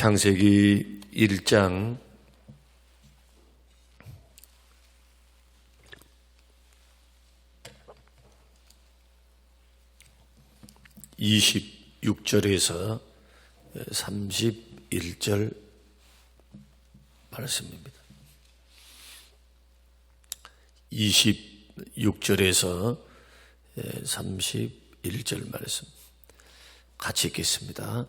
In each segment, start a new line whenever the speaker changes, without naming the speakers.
창세기 1장 26절에서 31절 말씀입니다. 26절에서 31절 말씀 같이 읽겠습니다.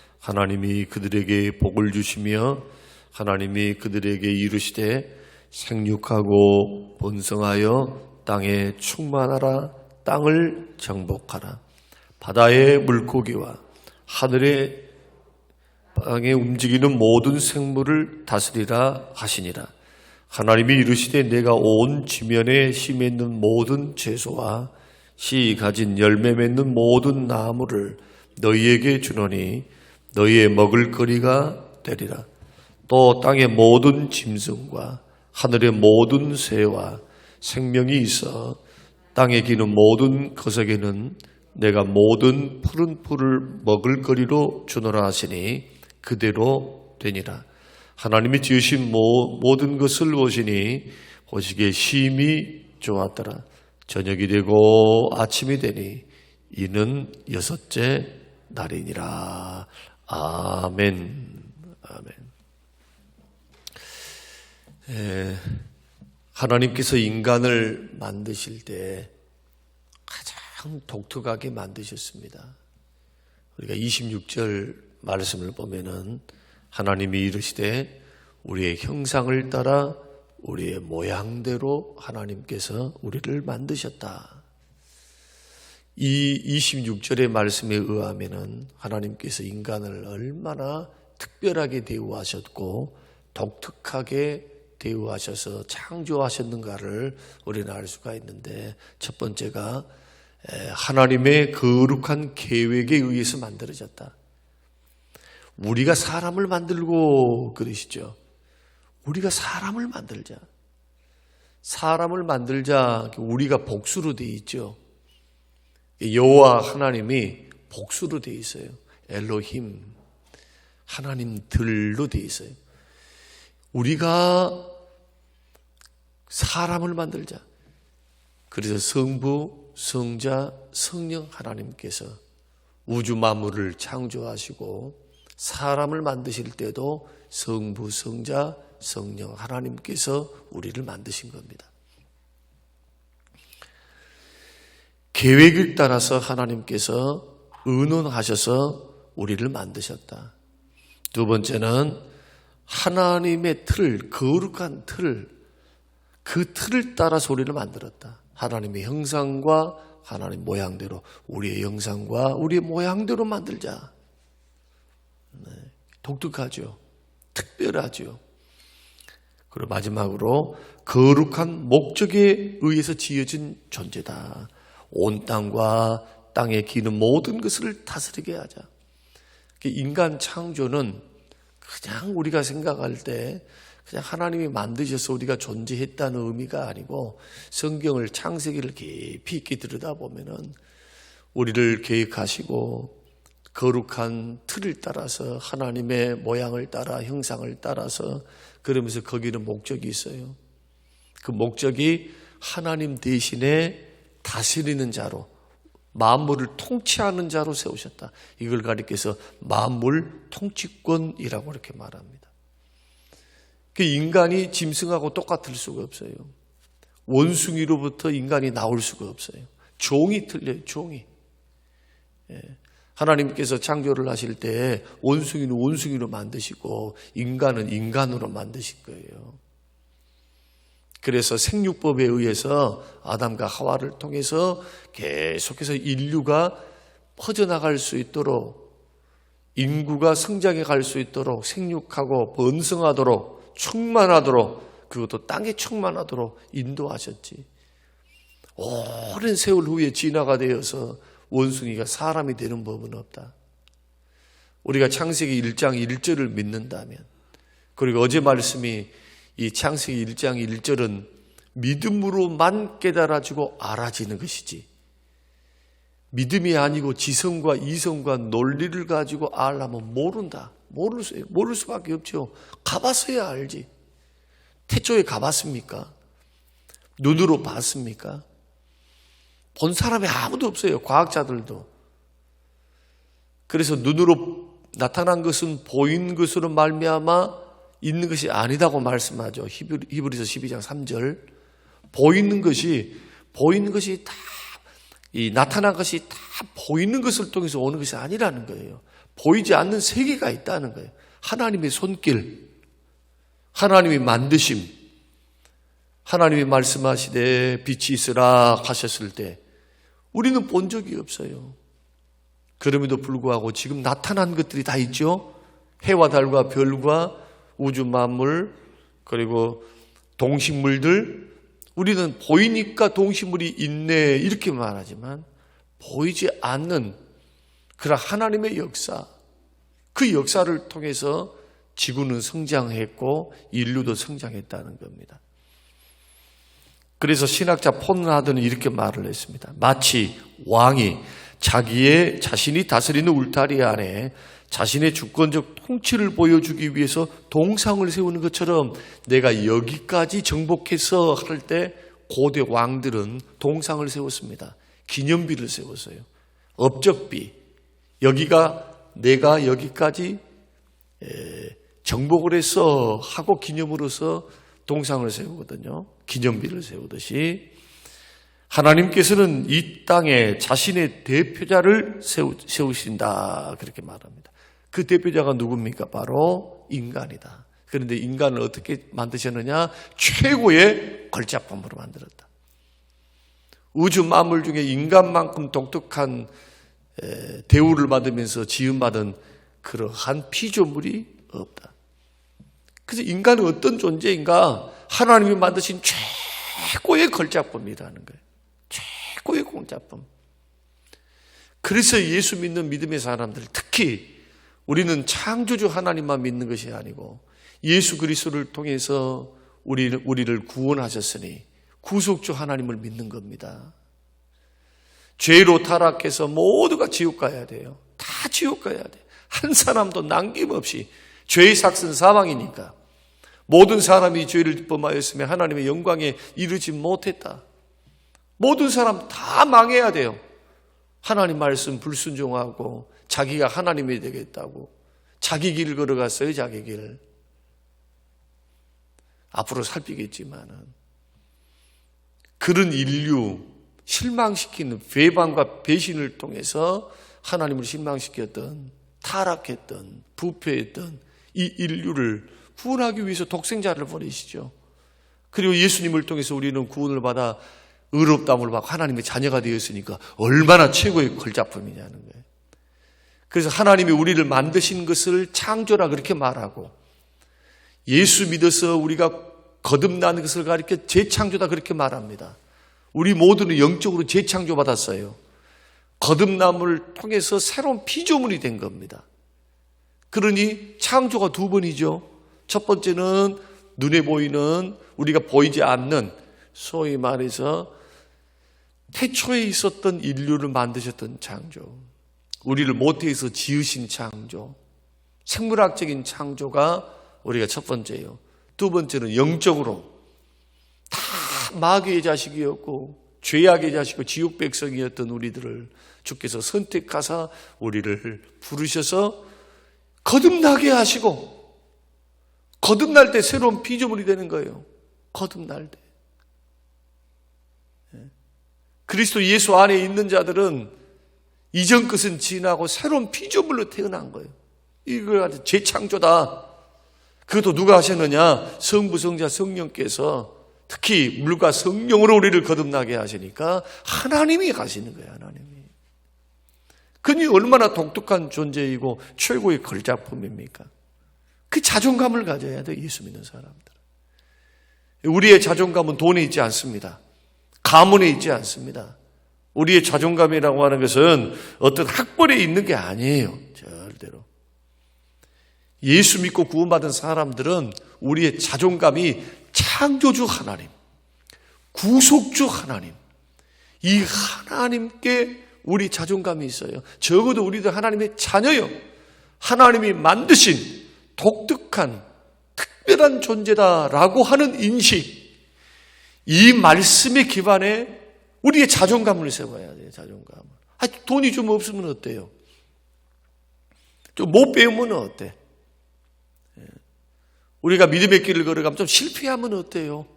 하나님이 그들에게 복을 주시며 하나님이 그들에게 이르시되 생육하고 번성하여 땅에 충만하라 땅을 정복하라 바다의 물고기와 하늘의 땅에 움직이는 모든 생물을 다스리라 하시니라. 하나님이 이르시되 내가 온 지면에 씨 맺는 모든 채소와 씨 가진 열매 맺는 모든 나무를 너희에게 주노니 너희의 먹을 거리가 되리라. 또 땅의 모든 짐승과 하늘의 모든 새와 생명이 있어 땅에 기는 모든 거석에는 내가 모든 푸른 풀을 먹을 거리로 주노라 하시니 그대로 되니라. 하나님이 지으신 모든 것을 보시니 보시기에 심히 좋았더라. 저녁이 되고 아침이 되니 이는 여섯째 날이니라. 아멘. 아멘. 에, 하나님께서 인간을 만드실 때 가장 독특하게 만드셨습니다. 우리가 26절 말씀을 보면은 하나님이 이르시되 우리의 형상을 따라 우리의 모양대로 하나님께서 우리를 만드셨다. 이 26절의 말씀에 의하면은 하나님께서 인간을 얼마나 특별하게 대우하셨고 독특하게 대우하셔서 창조하셨는가를 우리는 알 수가 있는데 첫 번째가 하나님의 거룩한 계획에 의해서 만들어졌다. 우리가 사람을 만들고 그러시죠. 우리가 사람을 만들자. 사람을 만들자. 우리가 복수로 되어 있죠. 여호와 하나님이 복수로 되어 있어요. 엘로힘 하나님들로 되어 있어요. 우리가 사람을 만들자. 그래서 성부, 성자, 성령 하나님께서 우주 만물을 창조하시고 사람을 만드실 때도 성부, 성자, 성령 하나님께서 우리를 만드신 겁니다. 계획을 따라서 하나님께서 의논하셔서 우리를 만드셨다. 두 번째는 하나님의 틀, 거룩한 틀, 그 틀을 따라서 우리를 만들었다. 하나님의 형상과 하나님 모양대로 우리의 형상과 우리의 모양대로 만들자. 네, 독특하죠. 특별하죠. 그리고 마지막으로 거룩한 목적에 의해서 지어진 존재다. 온 땅과 땅에 기는 모든 것을 다스리게 하자. 인간 창조는 그냥 우리가 생각할 때 그냥 하나님이 만드셔서 우리가 존재했다는 의미가 아니고 성경을 창세기를 깊이 있게 들여다보면은 우리를 계획하시고 거룩한 틀을 따라서 하나님의 모양을 따라 형상을 따라서 그러면서 거기는 목적이 있어요. 그 목적이 하나님 대신에 다스리는 자로 만물을 통치하는 자로 세우셨다. 이걸 가리켜서 만물 통치권이라고 이렇게 말합니다. 그 인간이 짐승하고 똑같을 수가 없어요. 원숭이로부터 인간이 나올 수가 없어요. 종이 틀려요, 종이. 예. 하나님께서 창조를 하실 때 원숭이는 원숭이로 만드시고 인간은 인간으로 만드실 거예요. 그래서 생육법에 의해서 아담과 하와를 통해서 계속해서 인류가 퍼져나갈 수 있도록 인구가 성장해 갈 수 있도록 생육하고 번성하도록 충만하도록 그것도 땅에 충만하도록 인도하셨지. 오랜 세월 후에 진화가 되어서 원숭이가 사람이 되는 법은 없다. 우리가 창세기 1장 1절을 믿는다면 그리고 어제 말씀이 이 창세기 1장 1절은 믿음으로만 깨달아지고 알아지는 것이지. 믿음이 아니고 지성과 이성과 논리를 가지고 알려면 모른다. 모를 수, 모를 수밖에 없죠. 가봤어야 알지. 태초에 가봤습니까? 눈으로 봤습니까? 본 사람이 아무도 없어요. 과학자들도. 그래서 눈으로 나타난 것은 보인 것으로 말미암아 있는 것이 아니다고 말씀하죠. 히브리- 히브리서 12장 3절. 보이는 것이 보이는 것이 다 이 나타난 것이 다 보이는 것을 통해서 오는 것이 아니라는 거예요. 보이지 않는 세계가 있다는 거예요. 하나님의 손길, 하나님의 만드심, 하나님이 말씀하시되 빛이 있으라 하셨을 때 우리는 본 적이 없어요. 그럼에도 불구하고 지금 나타난 것들이 다 있죠. 해와 달과 별과 우주 만물 그리고 동식물들 우리는 보이니까 동식물이 있네 이렇게 말하지만 보이지 않는 그런 하나님의 역사 그 역사를 통해서 지구는 성장했고 인류도 성장했다는 겁니다. 그래서 신학자 폰하드는 이렇게 말을 했습니다. 마치 왕이 자기의 자신이 다스리는 울타리 안에 자신의 주권적 통치를 보여주기 위해서 동상을 세우는 것처럼 내가 여기까지 정복해서 할 때 고대 왕들은 동상을 세웠습니다. 기념비를 세웠어요. 업적비. 여기가 내가 여기까지 에, 정복을 해서 하고 기념으로서 동상을 세우거든요. 기념비를 세우듯이 하나님께서는 이 땅에 자신의 대표자를 세우, 세우신다 그렇게 말합니다. 그 대표자가 누굽니까? 바로 인간이다. 그런데 인간을 어떻게 만드셨느냐? 최고의 걸작품으로 만들었다. 우주 만물 중에 인간만큼 독특한 에, 대우를 받으면서 지음받은 그러한 피조물이 없다. 그래서 인간은 어떤 존재인가? 하나님이 만드신 최고의 걸작품이라는 거예요. 최고의 공작품. 그래서 예수 믿는 믿음의 사람들, 특히 우리는 창조주 하나님만 믿는 것이 아니고 예수 그리스도를 통해서 우리를, 우리를 구원하셨으니 구속주 하나님을 믿는 겁니다. 죄로 타락해서 모두가 지옥 가야 돼요. 다 지옥 가야 돼. 한 사람도 남김없이 죄의 삭은 사망이니까 모든 사람이 죄를 범하였으면 하나님의 영광에 이르지 못했다. 모든 사람 다 망해야 돼요. 하나님 말씀 불순종하고 자기가 하나님이 되겠다고 자기 길 걸어갔어요, 자기 길. 앞으로 살피겠지만은 그런 인류 실망시키는 배반과 배신을 통해서 하나님을 실망시켰던 타락했던 부패했던 이 인류를 구원하기 위해서 독생자를 보내시죠. 그리고 예수님을 통해서 우리는 구원을 받아 의롭다함을 받고 하나님의 자녀가 되었으니까 얼마나 최고의 걸작품이냐는 거예요. 그래서 하나님이 우리를 만드신 것을 창조라 그렇게 말하고 예수 믿어서 우리가 거듭나는 것을 가리켜 재창조다 그렇게 말합니다. 우리 모두는 영적으로 재창조 받았어요. 거듭남을 통해서 새로운 피조물이 된 겁니다. 그러니 창조가 두 번이죠. 첫 번째는 눈에 보이는 우리가 보이지 않는 소위 말해서 태초에 있었던 인류를 만드셨던 창조. 우리를 모태에서 지으신 창조. 생물학적인 창조가 우리가 첫 번째예요. 두 번째는 영적으로 다 마귀의 자식이었고 죄악의 자식이고 지옥 백성이었던 우리들을 주께서 선택하사 우리를 부르셔서 거듭나게 하시고 거듭날 때 새로운 피조물이 되는 거예요. 거듭날 때. 예. 그리스도 예수 안에 있는 자들은 이전 것은 지나고 새로운 피조물로 태어난 거예요. 이걸 재창조다. 그것도 누가 하셨느냐? 성부, 성자, 성령께서 특히 물과 성령으로 우리를 거듭나게 하시니까 하나님이 가시는 거예요, 하나님이. 그니 얼마나 독특한 존재이고 최고의 걸작품입니까? 그 자존감을 가져야 돼, 예수 믿는 사람들. 우리의 자존감은 돈에 있지 않습니다. 가문에 있지 않습니다. 우리의 자존감이라고 하는 것은 어떤 학벌에 있는 게 아니에요. 절대로. 예수 믿고 구원받은 사람들은 우리의 자존감이 창조주 하나님, 구속주 하나님, 이 하나님께 우리 자존감이 있어요. 적어도 우리도 하나님의 자녀요. 하나님이 만드신 독특한 특별한 존재다라고 하는 인식. 이 말씀의 기반에 우리의 자존감을 세워야 돼요, 자존감을. 아, 돈이 좀 없으면 어때요? 좀 못 배우면 어때? 예. 우리가 믿음의 길을 걸어가면 좀 실패하면 어때요?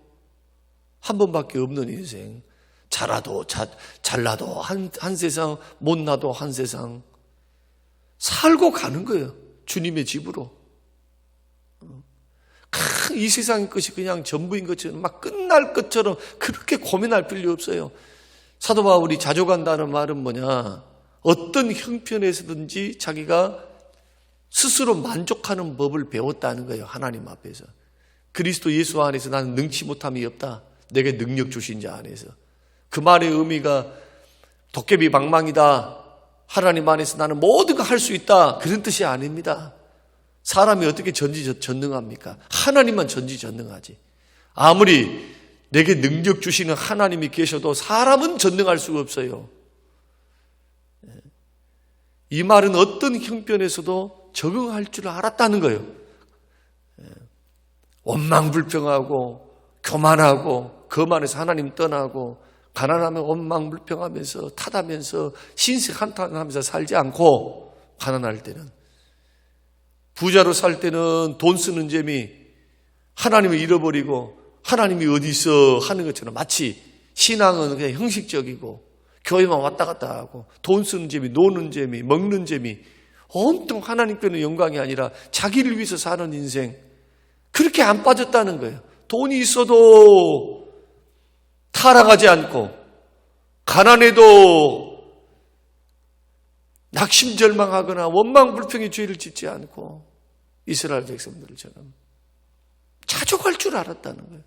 한 번밖에 없는 인생. 잘라도, 자, 잘나도 한, 한 세상, 못나도 한 세상. 살고 가는 거예요. 주님의 집으로. 이 세상의 것이 그냥 전부인 것처럼 막 끝날 것처럼 그렇게 고민할 필요 없어요. 사도 바울이 자족한다는 말은 뭐냐? 어떤 형편에서든지 자기가 스스로 만족하는 법을 배웠다는 거예요. 하나님 앞에서. 그리스도 예수 안에서 나는 능치 못함이 없다. 내게 능력 주신 자 안에서. 그 말의 의미가 도깨비 방망이다. 하나님 안에서 나는 모든 걸 할 수 있다. 그런 뜻이 아닙니다. 사람이 어떻게 전지전능합니까? 하나님만 전지전능하지. 아무리 내게 능력 주시는 하나님이 계셔도 사람은 전능할 수가 없어요. 이 말은 어떤 형편에서도 적응할 줄 알았다는 거예요. 원망불평하고 교만하고 거만해서 하나님 떠나고 가난하면 원망불평하면서 탓하면서 신세 한탄하면서 살지 않고 가난할 때는 부자로 살 때는 돈 쓰는 재미 하나님을 잃어버리고 하나님이 어디 있어 하는 것처럼 마치 신앙은 그냥 형식적이고 교회만 왔다 갔다 하고 돈 쓰는 재미, 노는 재미, 먹는 재미 온통 하나님께는 영광이 아니라 자기를 위해서 사는 인생 그렇게 안 빠졌다는 거예요. 돈이 있어도 타락하지 않고 가난해도 낙심 절망하거나 원망 불평의 죄를 짓지 않고 이스라엘 백성들처럼 자족할 줄 알았다는 거예요.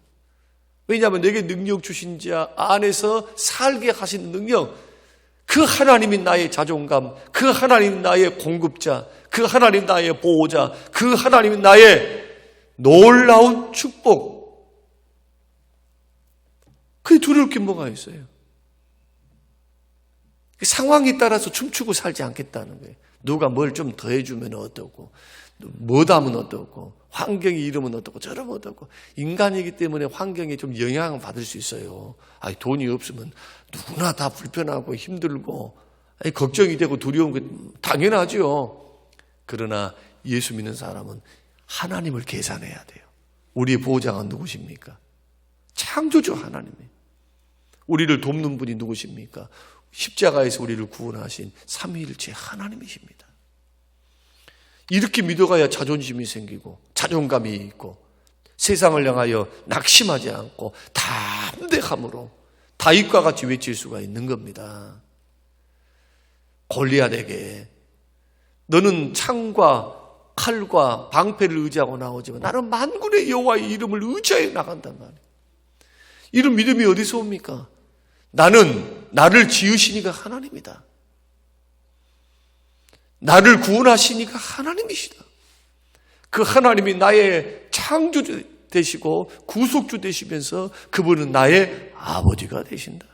왜냐하면 내게 능력 주신 자 안에서 살게 하신 능력, 그 하나님이 나의 자존감, 그 하나님 나의 공급자, 그 하나님 나의 보호자, 그 하나님이 나의 놀라운 축복. 그게 두려울 게 뭐가 있어요? 상황에 따라서 춤추고 살지 않겠다는 거예요. 누가 뭘 좀 더해주면 어떻고, 뭐다면 어떻고, 환경이 이러면 어떻고, 저러면 어떻고. 인간이기 때문에 환경에 좀 영향을 받을 수 있어요. 아니, 돈이 없으면 누구나 다 불편하고 힘들고, 아니, 걱정이 되고 두려운 게 당연하죠. 그러나 예수 믿는 사람은 하나님을 계산해야 돼요. 우리의 보호자가 누구십니까? 창조주 하나님이. 우리를 돕는 분이 누구십니까? 십자가에서 우리를 구원하신 삼위일체 하나님이십니다. 이렇게 믿어가야 자존심이 생기고 자존감이 있고 세상을 향하여 낙심하지 않고 담대함으로 다윗과 같이 외칠 수가 있는 겁니다. 골리앗에게 너는 창과 칼과 방패를 의지하고 나오지만 나는 만군의 여호와의 이름을 의지하여 나간단 말이에요. 이런 믿음이 어디서 옵니까? 나는 나를 지으시니까 하나님이다. 나를 구원하시니까 하나님이시다. 그 하나님이 나의 창조주 되시고 구속주 되시면서 그분은 나의 아버지가 되신다.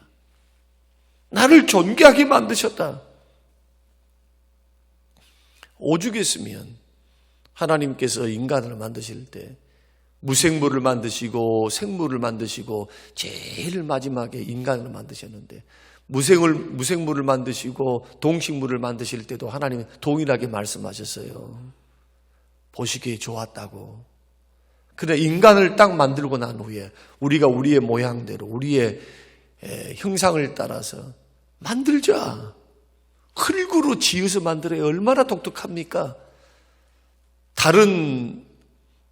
나를 존귀하게 만드셨다. 오죽했으면 하나님께서 인간을 만드실 때 무생물을 만드시고 생물을 만드시고 제일 마지막에 인간을 만드셨는데 무생을, 무생물을 만드시고 동식물을 만드실 때도 하나님은 동일하게 말씀하셨어요. 보시기에 좋았다고. 그래, 인간을 딱 만들고 난 후에 우리가 우리의 모양대로, 우리의 형상을 따라서 만들자. 흙으로 지어서 만들어야 얼마나 독특합니까? 다른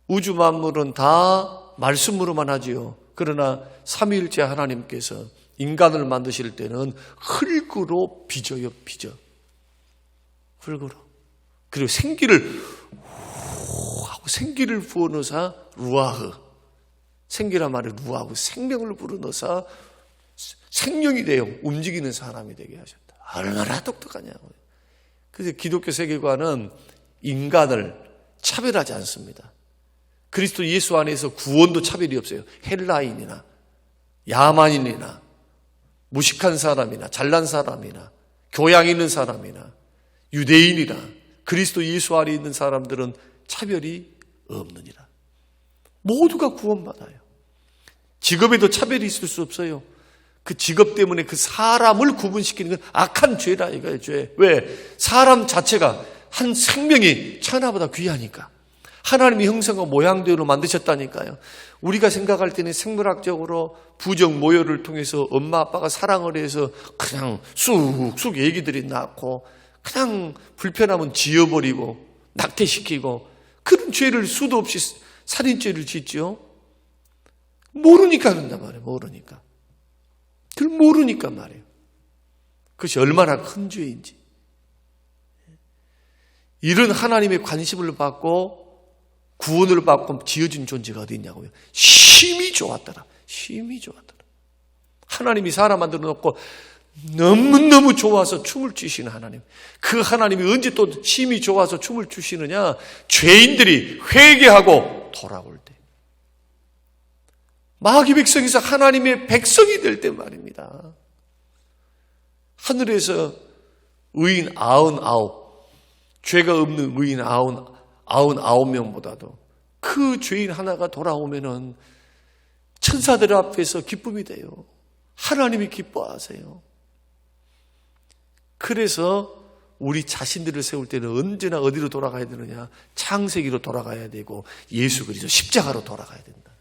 우주 만물은 다 말씀으로만 하지요. 그러나 삼위일체 하나님께서 인간을 만드실 때는 흙으로 빚어요, 빚어. 흙으로. 그리고 생기를 후 하고 생기를 부어넣어서 루아흐. 생기란 말이 루아흐. 생명을 불어넣어서 생명이 되어 움직이는 사람이 되게 하셨다. 얼마나 똑똑하냐고요. 그래서 기독교 세계관은 인간을 차별하지 않습니다. 그리스도 예수 안에서 구원도 차별이 없어요. 헬라인이나 야만인이나 무식한 사람이나 잘난 사람이나 교양 있는 사람이나 유대인이나 그리스도 예수 안에 있는 사람들은 차별이 없느니라. 모두가 구원받아요. 직업에도 차별이 있을 수 없어요. 그 직업 때문에 그 사람을 구분시키는 건 악한 죄라 이거예요, 죄. 왜? 사람 자체가 한 생명이 천하보다 귀하니까. 하나님이 형상과 모양대로 만드셨다니까요. 우리가 생각할 때는 생물학적으로 부정 모여를 통해서 엄마 아빠가 사랑을 해서 그냥 쑥쑥 얘기들이 낳고 그냥 불편하면 지어버리고 낙태시키고 그런 죄를 수도 없이 살인죄를 짓죠. 모르니까 그런단 말이에요. 모르니까. 그걸 모르니까 말이에요. 그것이 얼마나 큰 죄인지. 이런 하나님의 관심을 받고 구원을 받고 지어진 존재가 어디 있냐고요. 심히 좋았더라. 심히 좋았더라. 하나님이 사람 만들어 놓고 너무너무 좋아서 춤을 추시는 하나님. 그 하나님이 언제 또 심히 좋아서 춤을 추시느냐? 죄인들이 회개하고 돌아올 때. 마귀 백성에서 하나님의 백성이 될 때 말입니다. 하늘에서 의인 아흔 아홉, 죄가 없는 의인 아흔, 아흔 아홉 명보다도 그 죄인 하나가 돌아오면은 천사들 앞에서 기쁨이 돼요. 하나님이 기뻐하세요. 그래서 우리 자신들을 세울 때는 언제나 어디로 돌아가야 되느냐? 창세기로 돌아가야 되고 예수 그리스도 십자가로 돌아가야 된다.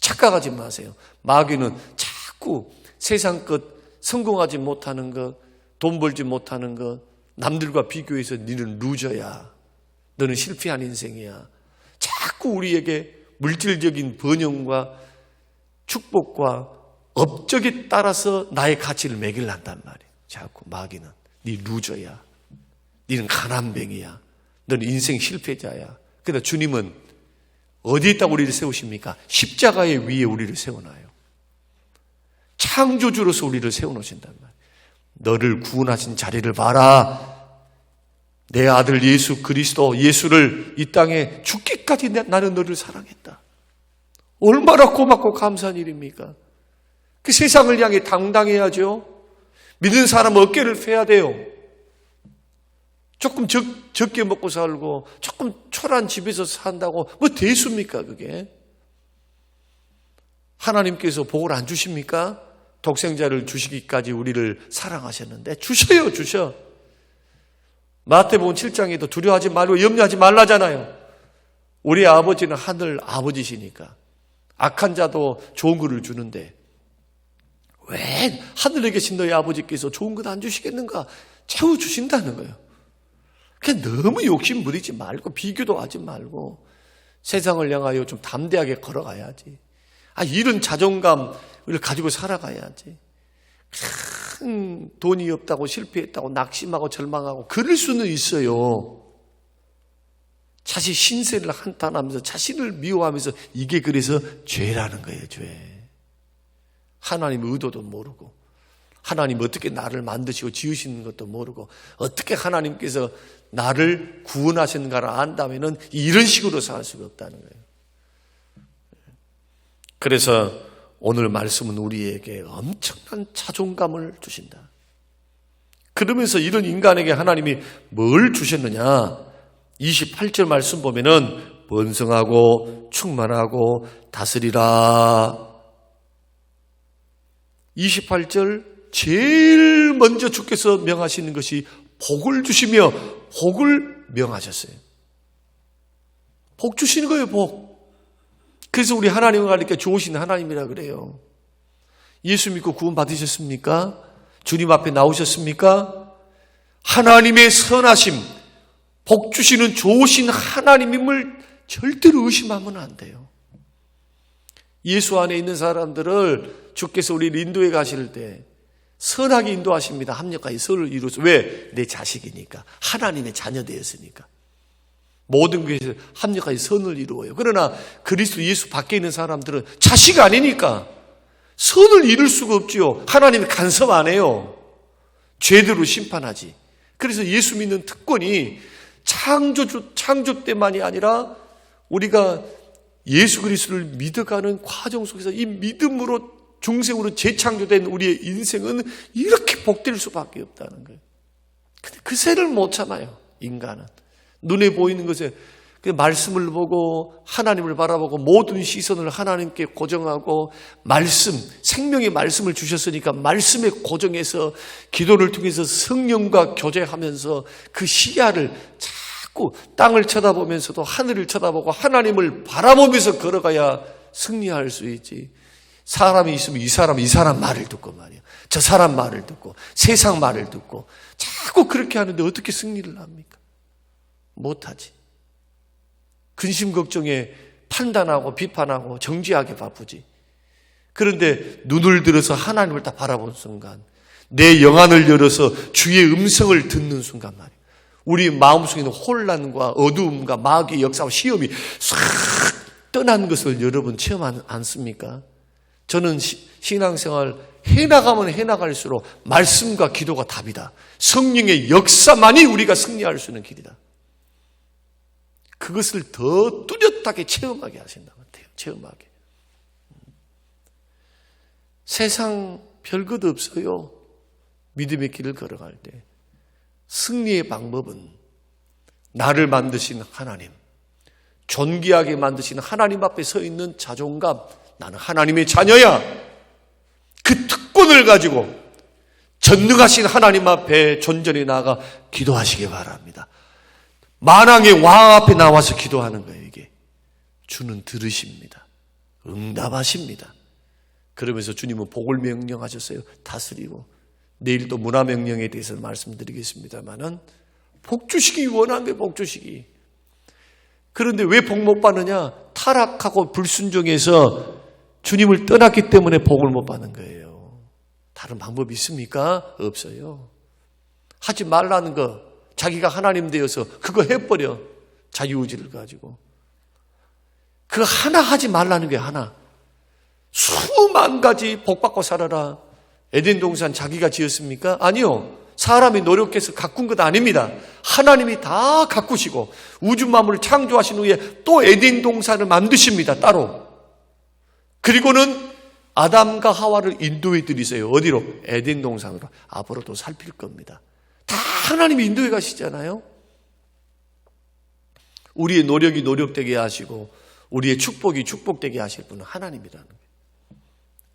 착각하지 마세요. 마귀는 자꾸 세상 것, 성공하지 못하는 것, 돈 벌지 못하는 것, 남들과 비교해서 너는 루저야. 너는 실패한 인생이야. 자꾸 우리에게 물질적인 번영과 축복과 업적에 따라서 나의 가치를 매길란단 말이에요. 자꾸 마귀는 네 루저야. 너는 가난뱅이야. 너는 인생 실패자야. 그러나 주님은 어디에다 우리를 세우십니까? 십자가의 위에 우리를 세워놔요. 창조주로서 우리를 세워놓으신단 말이에요. 너를 구원하신 자리를 봐라. 내 아들 예수 그리스도 예수를 이 땅에 죽기까지 나는 너를 사랑했다. 얼마나 고맙고 감사한 일입니까? 그 세상을 향해 당당해야죠. 믿는 사람 어깨를 펴야 돼요. 조금 적, 적게 먹고 살고 조금 초란 집에서 산다고 뭐 대수입니까 그게? 하나님께서 복을 안 주십니까? 독생자를 주시기까지 우리를 사랑하셨는데 주셔요 주셔. 마태복음 7장에도 두려워하지 말고 염려하지 말라잖아요. 우리 아버지는 하늘 아버지시니까 악한 자도 좋은 것을 주는데 왜 하늘에 계신 너희 아버지께서 좋은 것 안 주시겠는가? 채워 주신다는 거예요. 그냥 너무 욕심 부리지 말고 비교도 하지 말고 세상을 향하여 좀 담대하게 걸어가야지. 아 이런 자존감을 가지고 살아가야지. 큰 돈이 없다고 실패했다고 낙심하고 절망하고 그럴 수는 있어요. 자신 신세를 한탄하면서 자신을 미워하면서 이게 그래서 죄라는 거예요, 죄. 하나님 의도도 모르고 하나님 어떻게 나를 만드시고 지으시는 것도 모르고 어떻게 하나님께서 나를 구원하셨는가를 안다면은 이런 식으로 살 수가 없다는 거예요. 그래서 오늘 말씀은 우리에게 엄청난 자존감을 주신다. 그러면서 이런 인간에게 하나님이 뭘 주셨느냐? 28절 말씀 보면은 번성하고 충만하고 다스리라. 28절 제일 먼저 주께서 명하시는 것이 복을 주시며 복을 명하셨어요. 복 주시는 거예요, 복. 그래서 우리 하나님을 가리켜 좋으신 하나님이라 그래요. 예수 믿고 구원 받으셨습니까? 주님 앞에 나오셨습니까? 하나님의 선하심, 복 주시는 좋으신 하나님임을 절대로 의심하면 안 돼요. 예수 안에 있는 사람들을 주께서 우리 인도에 가실 때 선하게 인도하십니다. 합력하여 선을 이루어서 왜? 내 자식이니까. 하나님의 자녀 되었으니까. 모든 것에 합력하여 선을 이루어요. 그러나 그리스도 예수 밖에 있는 사람들은 자식 아니니까 선을 이룰 수가 없지요. 하나님이 간섭 안 해요. 죄대로 심판하지. 그래서 예수 믿는 특권이 창조, 창조 때만이 아니라 우리가 예수 그리스도를 믿어가는 과정 속에서 이 믿음으로 중생으로 재창조된 우리의 인생은 이렇게 복될 수밖에 없다는 거예요. 근데 그 새를 못 참아요, 인간은. 눈에 보이는 것에 그 말씀을 보고 하나님을 바라보고 모든 시선을 하나님께 고정하고 말씀, 생명의 말씀을 주셨으니까 말씀에 고정해서 기도를 통해서 성령과 교제하면서 그 시야를 자꾸 땅을 쳐다보면서도 하늘을 쳐다보고 하나님을 바라보면서 걸어가야 승리할 수 있지. 사람이 있으면 이 사람, 이 사람 말을 듣고 말이야. 저 사람 말을 듣고 세상 말을 듣고 자꾸 그렇게 하는데 어떻게 승리를 합니까? 못하지. 근심 걱정에 판단하고 비판하고 정지하게 바쁘지. 그런데 눈을 들어서 하나님을 다 바라본 순간, 내 영안을 열어서 주의 음성을 듣는 순간 말이야. 우리 마음속에 있는 혼란과 어두움과 마귀의 역사와 시험이 싹 떠난 것을 여러분 체험 않습니까? 저는 시, 신앙생활 해나가면 해나갈수록 말씀과 기도가 답이다. 성령의 역사만이 우리가 승리할 수 있는 길이다. 그것을 더 뚜렷하게 체험하게 하신다 같아요. 체험하게. 세상 별것 없어요. 믿음의 길을 걸어갈 때. 승리의 방법은 나를 만드신 하나님, 존귀하게 만드신 하나님 앞에 서 있는 자존감, 나는 하나님의 자녀야. 그 특권을 가지고 전능하신 하나님 앞에 존전히 나가 기도하시기 바랍니다. 만왕의 왕 앞에 나와서 기도하는 거예요, 이게. 주는 들으십니다. 응답하십니다. 그러면서 주님은 복을 명령하셨어요. 다스리고. 내일 또 문화 명령에 대해서 말씀드리겠습니다만은 복 주시기 원한 게 복 주시기. 그런데 왜 복 못 받느냐? 타락하고 불순종해서 주님을 떠났기 때문에 복을 못 받는 거예요. 다른 방법이 있습니까? 없어요. 하지 말라는 거, 자기가 하나님 되어서 그거 해버려. 자유의지를 가지고. 그거 하나 하지 말라는 게 하나. 수만 가지 복 받고 살아라. 에덴 동산 자기가 지었습니까? 아니요. 사람이 노력해서 가꾼 것 아닙니다. 하나님이 다 가꾸시고 우주 만물을 창조하신 후에 또 에덴 동산을 만드십니다. 따로. 그리고는 아담과 하와를 인도해 드리세요. 어디로? 에덴 동산으로. 앞으로도 살필 겁니다. 다 하나님이 인도해 가시잖아요. 우리의 노력이 노력되게 하시고 우리의 축복이 축복되게 하실 분은 하나님이라는 거예요.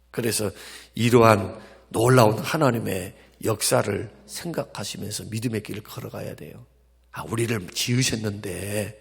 그래서 이러한 놀라운 하나님의 역사를 생각하시면서 믿음의 길을 걸어가야 돼요. 아, 우리를 지으셨는데,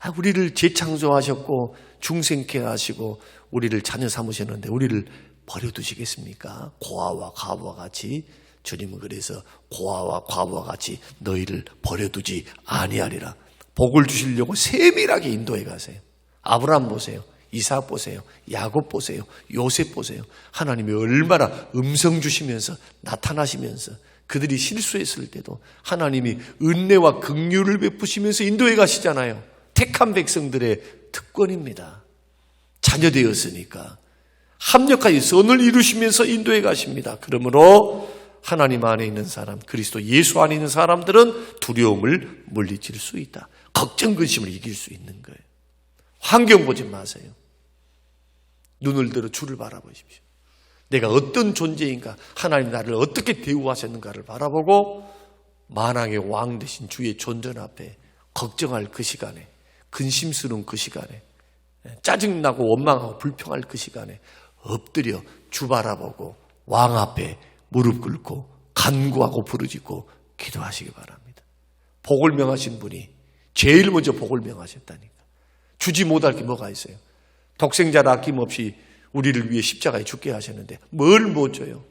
아, 우리를 재창조하셨고, 중생케 하시고, 우리를 자녀 삼으셨는데, 우리를 버려두시겠습니까? 고아와 과부와 같이. 주님은 그래서 고아와 과부와 같이 너희를 버려두지 아니하리라. 복을 주시려고 세밀하게 인도해 가세요. 아브라함 보세요. 이삭 보세요. 야곱 보세요. 요셉 보세요. 하나님이 얼마나 음성 주시면서 나타나시면서 그들이 실수했을 때도 하나님이 은혜와 긍휼을 베푸시면서 인도해 가시잖아요. 택한 백성들의 특권입니다. 자녀 되었으니까 합력하여 선을 이루시면서 인도해 가십니다. 그러므로 하나님 안에 있는 사람, 그리스도 예수 안에 있는 사람들은 두려움을 물리칠 수 있다. 걱정 근심을 이길 수 있는 거예요. 환경 보지 마세요. 눈을 들어 주를 바라보십시오. 내가 어떤 존재인가, 하나님 나를 어떻게 대우하셨는가를 바라보고 만왕의 왕 대신 주의 존전 앞에 걱정할 그 시간에, 근심스러운 그 시간에, 짜증나고 원망하고 불평할 그 시간에 엎드려 주 바라보고 왕 앞에 무릎 꿇고 간구하고 부르짖고 기도하시기 바랍니다. 복을 명하신 분이 제일 먼저 복을 명하셨다니까. 주지 못할 게 뭐가 있어요? 독생자를 아낌없이 우리를 위해 십자가에 죽게 하셨는데 뭘 못 줘요?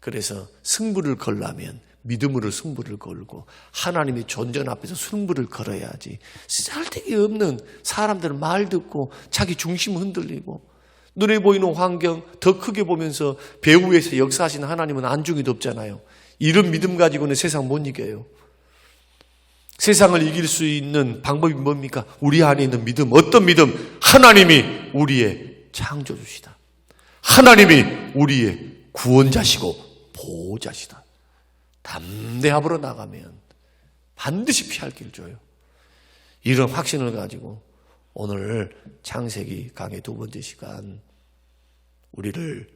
그래서 승부를 걸라면 믿음으로 승부를 걸고 하나님의 존전 앞에서 승부를 걸어야지 쓸데기 없는 사람들 말 듣고 자기 중심 흔들리고 눈에 보이는 환경 더 크게 보면서 배후에서 역사하시는 하나님은 안중에도 없잖아요. 이런 믿음 가지고는 세상 못 이겨요. 세상을 이길 수 있는 방법이 뭡니까? 우리 안에 있는 믿음. 어떤 믿음? 하나님이 우리의 창조주시다. 하나님이 우리의 구원자시고 보호자시다. 담대함으로 나가면 반드시 피할 길 줘요. 이런 확신을 가지고 오늘 창세기 강의 두 번째 시간 우리를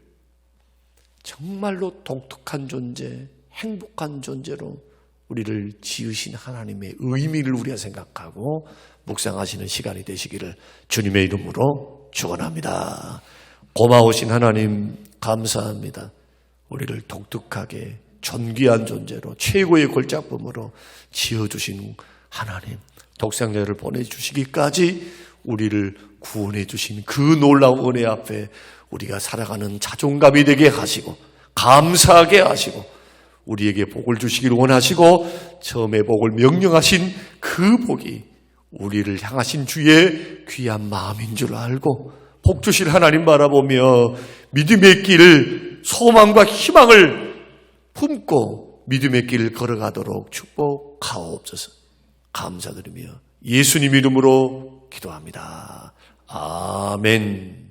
정말로 독특한 존재, 행복한 존재로 우리를 지으신 하나님의 의미를 우리가 생각하고 묵상하시는 시간이 되시기를 주님의 이름으로 축원합니다. 고마우신 하나님 감사합니다. 우리를 독특하게 존귀한 존재로 최고의 골작품으로 지어 주신 하나님 독생자를 보내 주시기까지 우리를 구원해 주신 그 놀라운 은혜 앞에 우리가 살아가는 자존감이 되게 하시고 감사하게 하시고 우리에게 복을 주시기를 원하시고 처음에 복을 명령하신 그 복이 우리를 향하신 주의 귀한 마음인 줄 알고 복 주실 하나님 바라보며 믿음의 길, 소망과 희망을 품고 믿음의 길을 걸어가도록 축복하옵소서. 감사드리며 예수님 이름으로 기도합니다. 아멘.